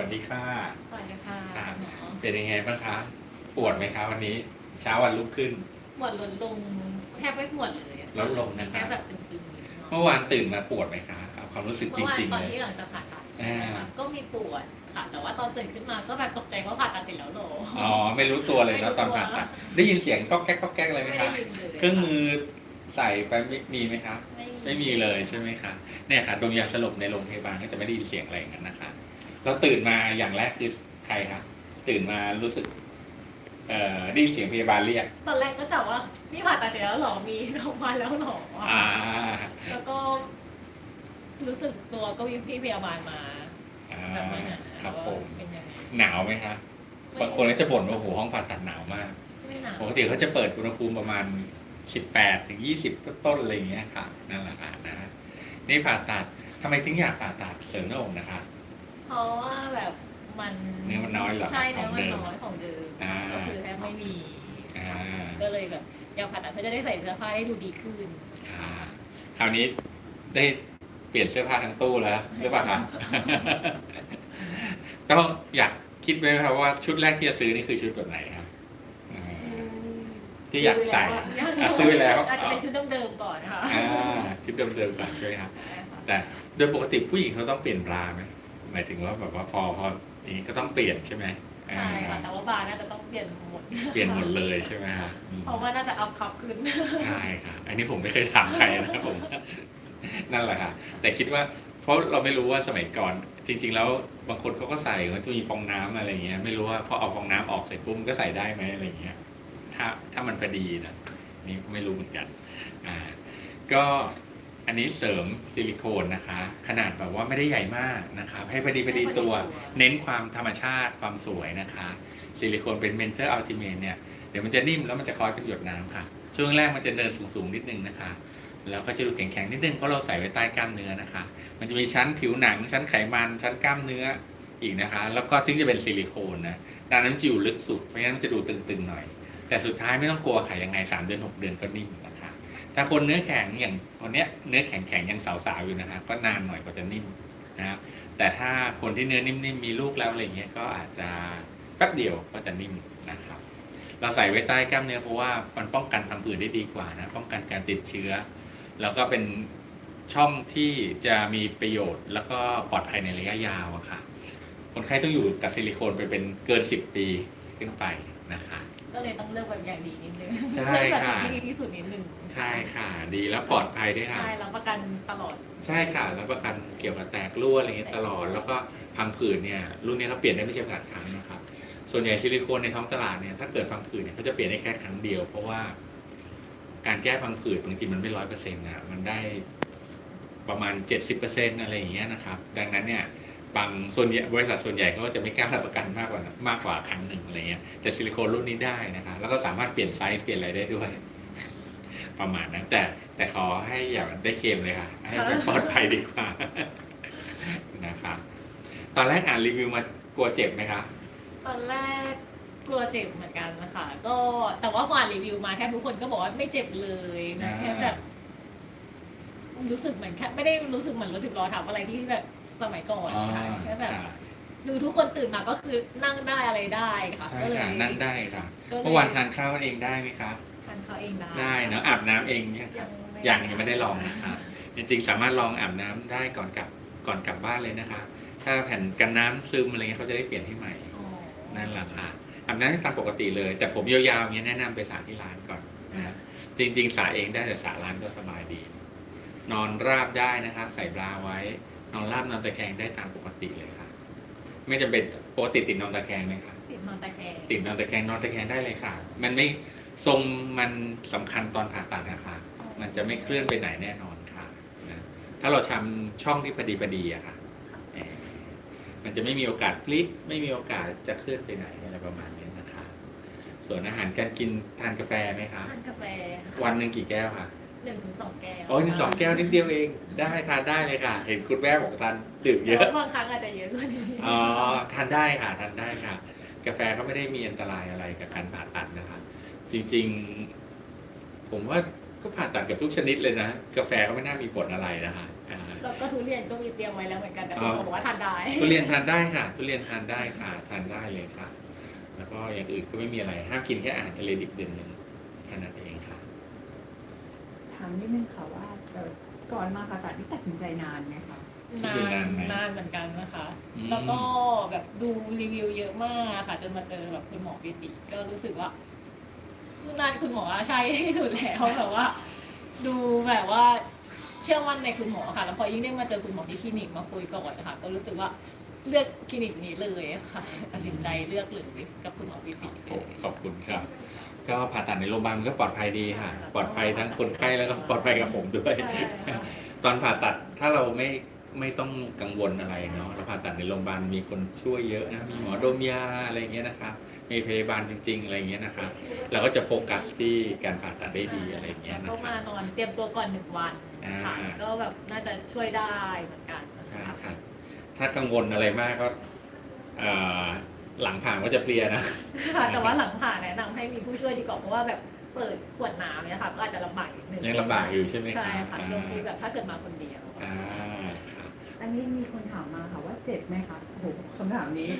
วัสดีค่ะสวัสดีค่ะครับหมอเป็นยังไงบ้างคะ ปวดไหมคะวันนี้ เช้าวันลุกขึ้น ปวดลดลงแทบไม่ปวดเลยอะลดลงนะครับแค่แบบตึงๆเมื่อวานตื่นมาปวดไหมคะเอาความรู้สึกจเมื่อวานริงตๆอนเลยที่หลังจากผ่าตัดใช่ไหมอ่าคะก็มีปวดค่ะแต่ว่าตอนตื่นขึ้นมาก็แบบตกใจว่าผ่าตัดเสร็จแล้วเหรออ๋อไม่รู้ตัวเลยไม่รู้นะตอนตัวผ่าตัดได้ยินเสียงก๊อกแก๊กก๊อกแก๊กอะไรไหมไม่คะได้ยินเลยเครื่องมือใส่ไปไม่มีไหมคะไม่ไม่มีเลยใช่ไหมคะเนี่ยค่ะดมยาสลบในโรงพยาบาลก็จะไม่ได้ยินเสียงอะไรอย่างนั้นนะคะ เราตื่นมาอย่างแรกคือใครคะตื่นมารู้สึก เอ่อได้ยินเสียงพยาบาลเรียก ตอนแรกก็จับว่านี่ผ่าตัดเสร็จแล้วเหรอมีออกมาแล้วเหรออ่า แล้วก็ รู้สึกตัวก็มีพี่พยาบาลมาอ่าแบบมาหาครับว่าผมเป็นยังไงหนาวไหมคะบางคนก็จะบ่นว่าโอ้โหห้องผ่าตัดหนาวมาก ไม่หนาวปกติเขาจะเปิดอุณหภูมิประมาณ 18 ถึง 20 ต้นๆอะไรอย่างเงี้ยค่ะ นั่นแหละค่ะนะ นี่ผ่าตัดทำไมถึงอยากผ่าตัดเสริมหน้าอกนะคะ เพราะว่าแบบมันเนื้อมันน้อยเหรอใช่เนื้อของมันเดิมน้อยของเดิมอ่า ก็คือแทบไม่มีอ่าก็เลยแบบอยากผ่าตัดเพื่อจะได้ใส่เสื้อผ้าได้ดูดีขึ้น ค่ะคราวนี้ได้เปลี่ยนเสื้อผ้าทั้งตู้แล้วหรือเปล่าคะ ต้องอยากคิดไหมครับว่าชุดแรกที่จะซื้อนี่คือชุดแบบไหนครับอ่าที่อยากใส่อะซื้อไว้แล้วอาจจะเป็นชุดเดิมๆก่อนนะคะอ่าชุดเดิมๆก่อนใช่ไหมครับใช่ค่ะแต่โดยปกติผู้หญิงเขาต้องเปลี่ยนบราไหม หมายถึงว่าแบบว่าพอพออย่างนี้ก็ต้องเปลี่ยนใช่ไหมอ่าใช่ค่ะแต่ว่าบาร์น่าจะต้องเปลี่ยนหมด เปลี่ยนหมดเลยใช่ไหมครับอืมเพราะว่าน่าจะเอาคับขึ้นใช่ค่ะ อันนี้ผมไม่เคยถามใครนะผมนั่นแหละค่ะ แต่คิดว่าเพราะเราไม่รู้ว่าสมัยก่อน จริง ๆ แล้วบางคนเขาก็ใส่มันจะมีฟองน้ำอะไรอย่างเงี้ย ไม่รู้ว่าพอเอาฟองน้ำออกเสร็จปุ๊บมันก็ใส่ได้ไหมอะไรอย่างเงี้ย ถ้าถ้ามันพอดีนะนี่ไม่รู้เหมือนกัน อ่า ก็ อันนี้เสริมซิลิโคนนะคะ ขนาดแบบว่าไม่ได้ใหญ่มากนะครับ ให้พอดีพอดีตัว เน้นความธรรมชาติความสวยนะคะ ซิลิโคนเป็นเมนเทอร์อัลติเมทเนี่ย เดี๋ยวมันจะนิ่มแล้วมันจะคอยเป็นหยดน้ำค่ะ ช่วงแรกมันจะเนินสูงๆนิดนึงนะคะ แล้วก็จะดูแข็งๆนิดนึงเพราะเราใส่ไว้ใต้กล้ามเนื้อนะคะ มันจะมีชั้นผิวหนัง ชั้นไขมัน ชั้นกล้ามเนื้ออีกนะคะ แล้วก็ถึงจะเป็นซิลิโคนนะดังนั้นจะอยู่ลึกสุด เพราะฉะนั้นมันจะดูตึงๆหน่อย แต่สุดท้ายไม่ต้องกลัวค่ะยังไงสามเดือนหกเดือนก็นิ่มนะคะ ถ้าคนเนื้อแข็งอย่างคนเนี้ยเนื้อแข็งๆยังสาวๆอยู่นะคะก็นานหน่อยกว่าจะนิ่มนะครับแต่ถ้าคนที่เนื้อนิ่มๆมีลูกแล้วอะไรเงี้ยก็อาจจะแป๊บเดียวก็จะนิ่มนะครับ เราใส่ไว้ใต้กล้ามเนื้อเพราะว่ามันป้องกันพังผืดได้ดีกว่านะป้องกันการติดเชื้อ แล้วก็เป็นช่องที่จะมีประโยชน์ แล้วก็ปลอดภัยในระยะยาวอะค่ะคนไข้ต้องอยู่กับซิลิโคนไปเป็นเกิน 10 ปีขึ้นไปนะคะ ก็เลยต้องเลือกแบบอย่างดีนิดนึงใช่เลือกแบบค่ะที่ดีที่สุดนิดนึงใช่ค่ะ ดีแล้วปลอดภัยด้วยค่ะ ใช่รับประกันตลอด ใช่ค่ะแล้วประกันเกี่ยวกับแตกรั่วอะไรเงี้ยตลอด แล้วก็พังผืดเนี่ยรุ่นนี้เขาเปลี่ยนได้ไม่จำกัดครั้งนะครับ ส่วนใหญ่ซิลิโคนในท้องตลาดเนี่ยถ้าเกิดพังผืดเนี่ยเขาจะเปลี่ยนได้แค่ครั้งเดียว เพราะว่าการแก้พังผืดบางทีมันไม่ร้อยเปอร์เซ็นต์นะมันได้ประมาณเจ็ดสิบเปอร์เซ็นต์อะไรอย่างเงี้ยนะครับ ดังนั้นเนี่ย บางส่วนใหญ่บริษัทส่วนใหญ่เขาก็จะไม่กล้ารับประกันมากกว่ามากกว่าครั้งหนึ่งอะไรเงี้ยแต่ซิลิโคนรุ่นนี้ได้นะคะแล้วก็สามารถเปลี่ยนไซส์เปลี่ยนอะไรได้ด้วย ประมาณนั้นแต่แต่ขอให้อย่าได้เคลมเลยค่ะ ให้เป็นปลอดภัยดีกว่านะครับตอนแรกอ่านรีวิวมากลัวเจ็บไหมคะตอนแรกกลัวเจ็บเหมือนกันนะคะก็แต่ว่าพออ่านรีวิวมาแทบทุกคนก็บอกว่าไม่เจ็บเลยนะอ่าแค่แบบรู้สึกเหมือนแค่ไม่ได้รู้สึกเหมือนรถสิบล้อทำอะไรที่แบบ สมัยก่อนอ๋อค่ะแค่แบบค่ะดูทุกคนตื่นมาก็คือนั่งได้อะไรได้ค่ะใช่ก็เลยค่ะนั่งได้ค่ะก็ลยเมื่อวานทานข้าวเองได้ไหมครับทานข้าวเองได้ได้เนอะอาบน้ำเองเนี่ยครับยังยังไม่ได้ลองนะคะจริงๆสามารถลองอาบน้ำได้ก่อนกลับก่อนกลับบ้านเลยนะคะ ถ้าแผ่นกันน้ำซึมอะไรเงี้ยเขาจะได้เปลี่ยนให้ใหม่อ๋อนั่นแหละค่ะอาบน้ำได้ตามปกติเลย แต่ผมยาวๆอย่างเงี้ยแนะนำไปสระที่ร้านก่อนนะจริง ๆสระเองได้แต่สระร้านก็สบายดี นอนราบได้นะคะ ใส่บราไว้ นอนราบนอนตะแคงได้ตามปกติเลยค่ะ ไม่จำเป็นปกติติดนอนตะแคงไหมคะติดนอนตะแคงติดนอนตะแคงนอนตะแคงได้เลยค่ะ มันไม่ทรงมันสำคัญตอนผ่าตัดนะคะมันจะไม่เคลื่อนไปไหนแน่นอนค่ะนะถ้าเราทำช่องที่พอดีพอดีอะค่ะเอ่อมันจะไม่มีโอกาสพลิก ไม่มีโอกาสจะเคลื่อนไปไหนอะไรประมาณนี้นะคะ ส่วนอาหารการกินทานกาแฟไหมคะทานกาแฟวันหนึ่งกี่แก้วค่ะ หนึ่งถึงสองแก้วโอ้ยหนึ่งสองแก้วนิดเดียวเอง ได้ทานได้เลยค่ะ เห็นคุณแม่บอกทานดื่มเยแต่อะว่าบางครั้งอาจจะเยอะกว่านี้อ๋อทานได้ค่ะทานได้ค่ะ กาแฟก็ไม่ได้มีอันตรายอะไรกับการผ่าตัดนะคะจริงๆ ผมว่าก็ผ่าตัดกับทุกชนิดเลยนะ กาแฟก็ไม่น่ามีผลอะไรนะคะอ่าแล้วก็ทุเรียนก็มีเตรียมไว้แล้วเหมือนกันแต่อ๋คุอณหมอบอกว่าทานได้ทุเรียนทานได้ค่ะ ทุเรียนทานได้ค่ะทานได้เลยค่ะ แล้วก็อย่างอื่นก็ไม่มีอะไรห้ามกินแค่อาหารทะเลดิบเดือนหนึ่งแค่นั้นเองค่ะถามนิดนึงค่ะว่าเอ่อก่อนมาผ่าตัดนี่ตัดสินใจนานไหมคะคิดนาอยู่นานนไหมนานเหมือนกันนะคะอืมแล้วก็แบบดูรีวิวเยอะมากค่ะ จนมาเจอแบบคุณหมอปิติก็รู้สึกว่าคือนานคุณหมอใช่ที่สุดแล้วแบบว่า ดูแบบว่าเชื่อมั่นในคุณหมอค่ะ แล้วพอยิ่งได้มาเจอคุณหมอที่คลินิกมาคุยก่อนนะคะก็รู้สึกว่าเลือกคลินิกนี้เลยค่ะตัดสินใจเลือกเลยกับคุณหมอปิติเลโอ้ยขอบคุณครับ ก็ผ่าตัดในโรงพยาบาลมันก็ปลอดภัยดีค่ะ ปลอดภัยทั้งคนไข้แล้วก็ปลอดภัยกับผมด้วยใช่ค่ะตอนผ่าตัดถ้าเราไม่ไม่ต้องกังวลอะไรเนาะเราผ่าตัดในโรงพยาบาลมีคนช่วยเยอะนะมีหมอดมยาอะไรอย่างเงี้ยนะครับมีพยาบาลจริง ๆ อะไรอย่างเงี้ยนะครับเราก็จะโฟกัสที่การผ่าตัดได้ดีอะไรอย่างเงี้ยนะก็ครัมาบตอนเตรียมตัวก่อนหนึ่งวันค่ะอ่าก็แบบน่าจะช่วยได้เหมือนกันนะใช่คะ ครับถ้ากังวลอะไรมากก็เอ่อ หลังผ่าก็จะเพลียนะ ค่ะแต่ว่าหลังผ่าแนะนำให้มีผู้ช่วยดีกว่าเพราะว่าแบบเปิดขวดน้ำเนี่ยค่ะก็อาจจะลำบากนิดนึงยังลำบากอยู่ใช่ไหมครับใช่ค่ะช่วงที่แบบถ้าเกิดมาคนเดียวอ่าครับอันนี้มีคนถามมาค่ะว่าเจ็บไหมคะโอ้โหคำถามนี้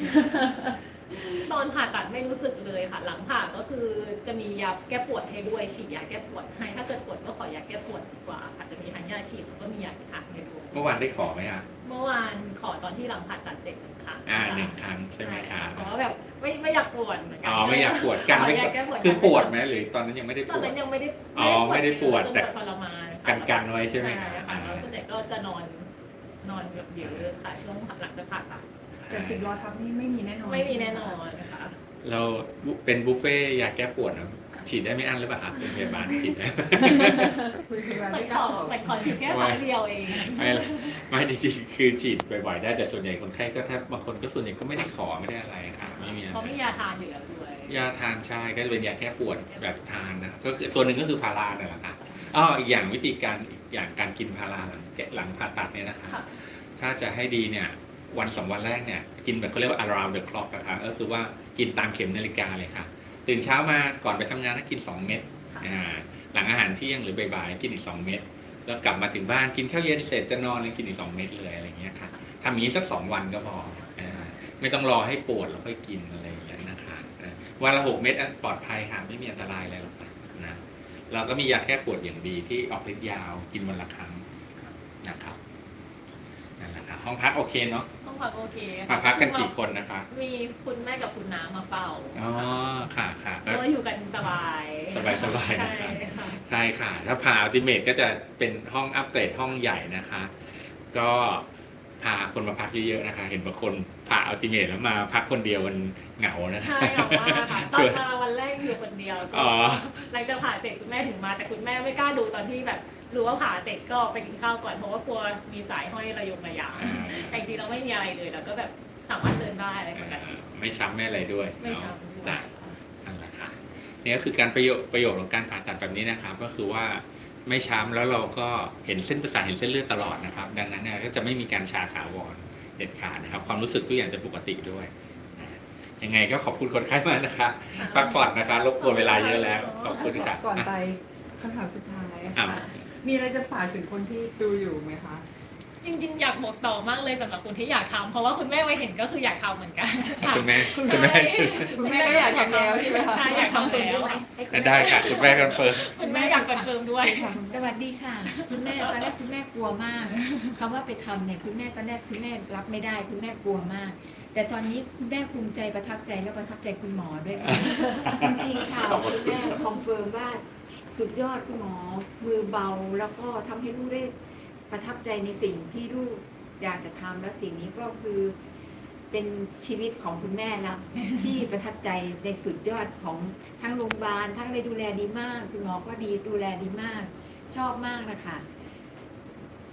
ตอนผ่าตัดไม่รู้สึกเลยค่ะ หลังผ่าก็คือจะมียาแก้ปวดให้ด้วยฉีดยาแก้ปวดให้ถ้าเกิดปวดก็ขอยาแก้ปวดดีกว่าค่ะจะมีทั้งยาฉีดแล้วก็มียาทาให้ด้วยเมื่อวานได้ขอไหมอะ เมื่อวานข อตอนที่หลังผ่าตัดเสร็จหนึ่งครั้งอ่าหนึ่งครั้งใช่ไหมครับเพราะว่าแบบไม่ไม่อยากปวดเหมือนกัอ๋อไม่อยากปวดกันขไม่อยาแก้ปวดคือปวดไหมหรือตอนนั้นยังไม่ได้ตปอนวดนั้นยังไม่ได้อ๋อไม่ได้ปวดแต่ทรมานค่ะกันกันไว้ใช่ไหมใช่ครับค่ะแล้วส่วนใหญ่ก็จะนอนนอนแบบเยอะค่ะช่วงหลังจากผ่าตัดแต่สิบล้อทับนี่ไม่มีแน่นอนไม่มีแน่นอนนะคะเราเป็นบุฟเฟ่ต์ยาแก้ปวดนะ ฉีดได้ไม่อั้นหรือเปล่าครับเป็นพยาบาลฉีดได้คุยคุยมาเหมืไม่อนกขล้าอตอบเหมือนขอฉีดแค่ครั้งเดียวเอง ไม่ไม่จริงๆคือฉีดบ่อยๆได้แต่ส่วนใหญ่คนไข้ก็แทบบางคนก็ส่วนใหญ่ก็ไม่ได้ขอไม่ได้อะไรค่ะไม่มีอะไร เพราะไม่ยาทานอยู่แล้วด้วย ยาทานใช่ก็จะเป็นยาแก้ปวดแบบทานนะก็คือตัวหนึ่งก็คือพาราเนี่ยแหละค่ะอ้ออีกอย่างวิธีการอีกอย่างการกินพาราหลังแกะหลังผ่าตัดเนี่ยนะคะ ค่ะ ถ้าจะให้ดีเนี่ยวันสองวันแรกเนี่ยกินแบบเขาเรียกว่า around the clock นะคะก็คือว่ากินตามเข็มนาฬิกาเลยค่ะ ตื่นเช้ามาก่อนไปทำงานก็กิน 2 เม็ดค่ะอ่าหลังอาหารเที่ยงหรือบ่ายๆกินอีก 2 เม็ดแล้วกลับมาถึงบ้านกินข้าวเย็นเสร็จจะนอนเลยกินอีก 2 เม็ดเลยอะไรอย่างเงี้ยค่ะทำอย่างนี้สัก 2 วันก็พออ่าไม่ต้องรอให้ปวดแล้วค่อยกินอะไรอย่างเงี้ยนะคะอ่าวันละหกเม็ดอันปลอดภัยค่ะไม่มีอันตรายอะไรหรอกค่ะนะเราก็มียาแก้ปวดอย่างดีที่ออกฤทธิ์ยาวกินวันละครั้งนะครับนั่นแหละค่ะห้องพักโอเคเนาะ ต้องพักโอเคมาพักกันกี่คนนะคะ มีคุณแม่กับคุณน้ามาเฝ้าอ๋อค่ะค่ะก็ก็อยู่กันสบาย สบายสบายใช่นะครับค่ะใช่ค่ะ ถ้าผ่าอัลติเมทก็จะเป็นห้องอัปเกรดห้องใหญ่นะคะ ก็พาคนมาพักเยอะๆนะคะ เห็นบางคนผ่าอัลติเมทแล้วมาพักคนเดียวมันเหงานะคะใช่ค่ะว่าค่ะตอช่วนยมาวันแรกอยู่คนเดียวก็อ๋อหลังจากผ่าเสร็จคุณแม่ถึงมา แต่คุณแม่ไม่กล้าดูตอนที่แบบ รู้ว่าผ่าเสร็จก็ไปกินข้าวก่อนเพราะว่ากลัวมีสายห้อยระยงระยางแต่จริงๆเราไม่มีอะไรเลยเราก็แบบสามารถเดินได้อะไรปกติไม่ช้ำไม่อะไรด้วยไม่เนาะช้ำด้วยจ้ะนั่นแหละค่ะนี่ก็คือการประโยชน์ประโยชน์ของการผ่าตัดแบบนี้นะครับ ก็คือว่าไม่ช้ำแล้วเราก็เห็นเส้นประสาทเห็นเส้นเลือดตลอดนะครับ ดังนั้นเนี่ยก็จะไม่มีการชาถาวรเด็ดขาดนะครับ ความรู้สึกทุกอย่างจะปกติด้วยนะยังไงก็ขอบคุณคนไข้มากนะคะพักผ่อนนะคะรบกวนเวลาเยอะแล้วขอบคุณค่ะก่อนไป คำถามสุดท้ายอ้าวค่ะ มีอะไรจะฝากถึงคนที่ดูอยู่ไหมคะ จริงๆ อยากบอกต่อมากเลยสำหรับคนที่อยากทำเพราะว่าคุณแม่ไปเห็นก็คืออยากทำเหมือนกันคุณแม่คุณคุณแม่แม่ คุณแม่ก็อยากทำแล้วใช่ไหมคะ ใช่อยากทำแล้วได้ค่ะ คุณแม่คอนเฟิร์ม คุณแม่อยากคอนเฟิร์มด้วย สวัสดีค่ะ คุณแม่ตอนแรกคุณแม่กลัวมากคำว่าไปทำเนี่ยคุณแม่ตอนแรกคุณแม่รับไม่ได้ คุณแม่กลัวมาก แต่ตอนนี้คุณแม่ภูมิใจประทับใจและประทับใจคุณหมอด้วยค่ะจริงๆค่ะขอบคุณคุณแม่คอนเฟิร์มว่า สุดยอดคุณหมอ มือเบาแล้วก็ทำให้ลูกได้ประทับใจในสิ่งที่ลูกอยากจะทำและสิ่งนี้ก็คือเป็นชีวิตของคุณแม่แล้วที่ประทับใจในสุดยอดของทั้งโรงพยาบาลทั้งเลยดูแลดีมาก คุณหมอก็ดีดูแลดีมาก ชอบมากนะคะ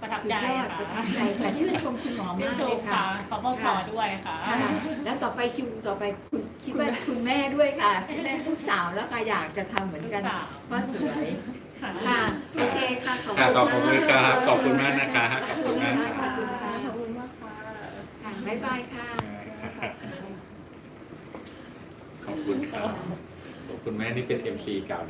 ประทับสุดใจยอดค่ะประทับใจค่ะชื่นชมคุณหมอชื่มานกชเลมยค่ะค่ะขอบขอด้วยค่ะค่ะ แล้วต่อไปคิวต่อไปคุณ คิดว่าคุณแม่ด้วยค่ะคุณแม่ลูกสาวแล้วค่ะอยากจะทำเหมือนกันลูกสาว เพราะสวยค่ะค่ะโอเคค่ะขอบค่ะคุณขอบคุณครับขอบคุณมากนะคะขอบคุณมากขค่ะอบคุณค่ะขอบคุณมากค่ะค่ะบ๊ายบายค่ะ ขอบคุณครับขอบคุณแม่นี่เป็น MC เก่า